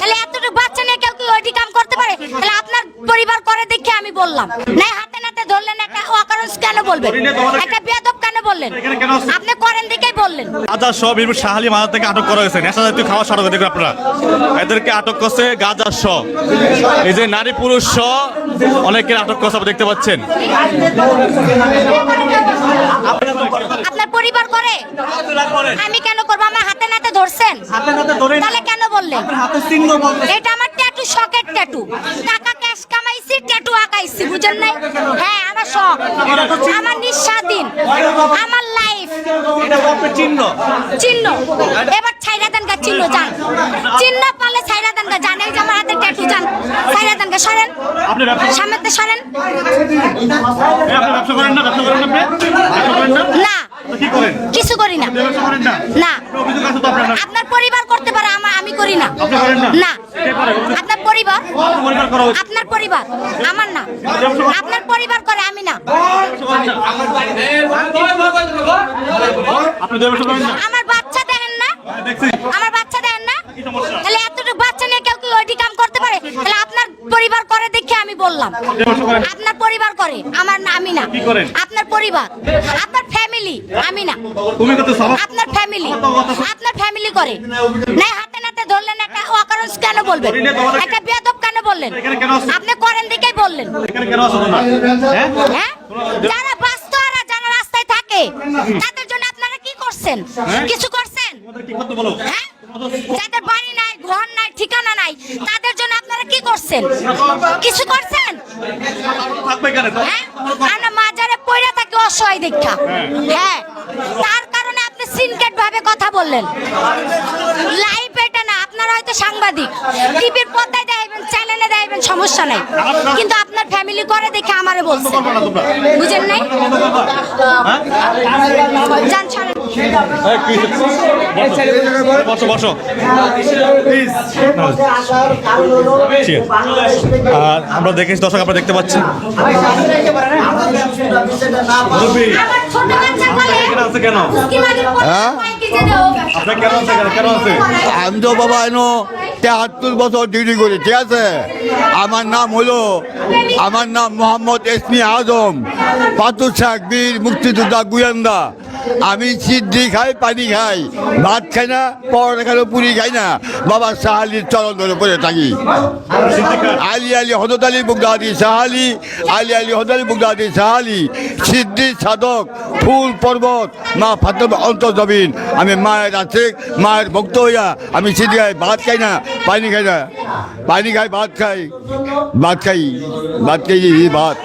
তাহলে এতটুকু বাচ্চা নিয়ে কেউ কি ওইটি কাম করতে পারে? তাহলে আপনার পরিবার করে দেখে আমি বললাম। নাই হাতে নাতে ধরলেন একটা অকারণ কেন বলবেন? একটা বেয়াদব কেন বললেন? আপনি করেন দেখেই বললেন। গাজা সহ শাহালি মাজার থেকে আটক করা হয়েছে। নেশা জাতীয় খাওয়া সড়ক দেখুন আপনারা। এদেরকে আটক করছে গাজা এই যে নারী পুরুষ অনেকের আটক করছে দেখতে পাচ্ছেন। আপনার পরিবার করে? আমি কেন করব? আমার হাতে নাতে ধরছেন? তাহলে কেন বললেন এটা আমার ট্যাটু শখের ট্যাটু টাকা ক্যাশ কামাইছি ট্যাটু আঁকাইছি বুঝেন নাই? হ্যাঁ আমার শখ। আমার নিঃস্বাধীন। আমার লাইফ চিহ্ন। এবার ছাইরা দেন গা চিহ্ন যান। চিহ্ন পালে ছাইরা দেন গা জানেন যে আমার হাতে ট্যাটু যান। ছাইরা দেন গা সরেন। সামনে সরেন না? কিছু করি না। না? আপনার নামে। আপনার পরিবার করতে পারে আমার আমি করি না। না? না? আপনার পরিবার? আপনার পরিবার? আমার না। আপনার পরিবার করে আমি না। না। আমার বাচ্চা দেখেন না। আমার বাচ্চা দেখেন না। তাহলে এতটুকু বাচ্চা নিয়ে কেউ কি ওইটি কাম করতে পারে? তাহলে আপনার পরিবার করে দেখে আমি বললাম। আপনার পরিবার করে। আমার না আমি না। আপনার পরিবার। আপনার ফ্যামিলি আমি না। আপনার ফ্যামিলি আপনার ফ্যামিলি করে। নাতে ধরলেন একটা অকারণ কেন বলবেন? একটা বেয়াদব কেন বললেন? আপনি করেন দেখেই বললেন। হ্যাঁ? হ্যাঁ? যারা বাস্তব আর যারা রাস্তায় থাকে তাদের জন্য আপনারা কি করছেন? কিছু করছেন? হ্যাঁ? যাদের বাড়ি নাই ঘর নাই ঠিকানা নাই তাদের জন্য আপনারা কি করছেন? কিছু করছেন? হ্যাঁ? আমরা মাজারে পয়রা থাকি অসহায় দেখা হ্যাঁ। তার কারণে আপনি সিনকেট ভাবে কথা বললেন। লাইভ হয়তো সাংবাদিক। টিভির পর্দায় দেখাইবেন চ্যানেলে দেখাইবেন সমস্যা নাই। কিন্তু আপনার ফ্যামিলি করে দেখে আমারে বলছে। বুঝেন নাই? কি- বসো বসো আর আমরা দেখেছি দর্শক আপনারা দেখতে পাচ্ছেন। মুরব্বি, আমার ছোট বাচ্চা বলে এখানে আছে কেন? আছে আমি তো বাবা এনো তেহাত্তর বছর ডিউটি করি ঠিক আছে? আমার নাম হলো আমার নাম মোহাম্মদ এসমি আজম পাতুর শাক বীর মুক্তিযোদ্ধা গুয়েন্দা। আমি সিদ্ধি খাই পানি খাই ভাত খাই না পরোটা খাই পুরি খাই না। বাবা সাহালির চরণ ধরে পড়ে থাকি। আলি আলী হজরত আলী বুগদাদি সাহালি আলী আলী হজরত আলী বুগদাদি সাহালি। সিদ্ধি সাধক ফুল পর্বত মা ফাতব অন্তর্জবিন। আমি মায়ের আছে মায়ের ভক্ত হইয়া আমি খাই ভাত খাই না, পানি খাই না। পানি খাই। ভাত খাই ভাত খাই ভাত খাই, ভাত।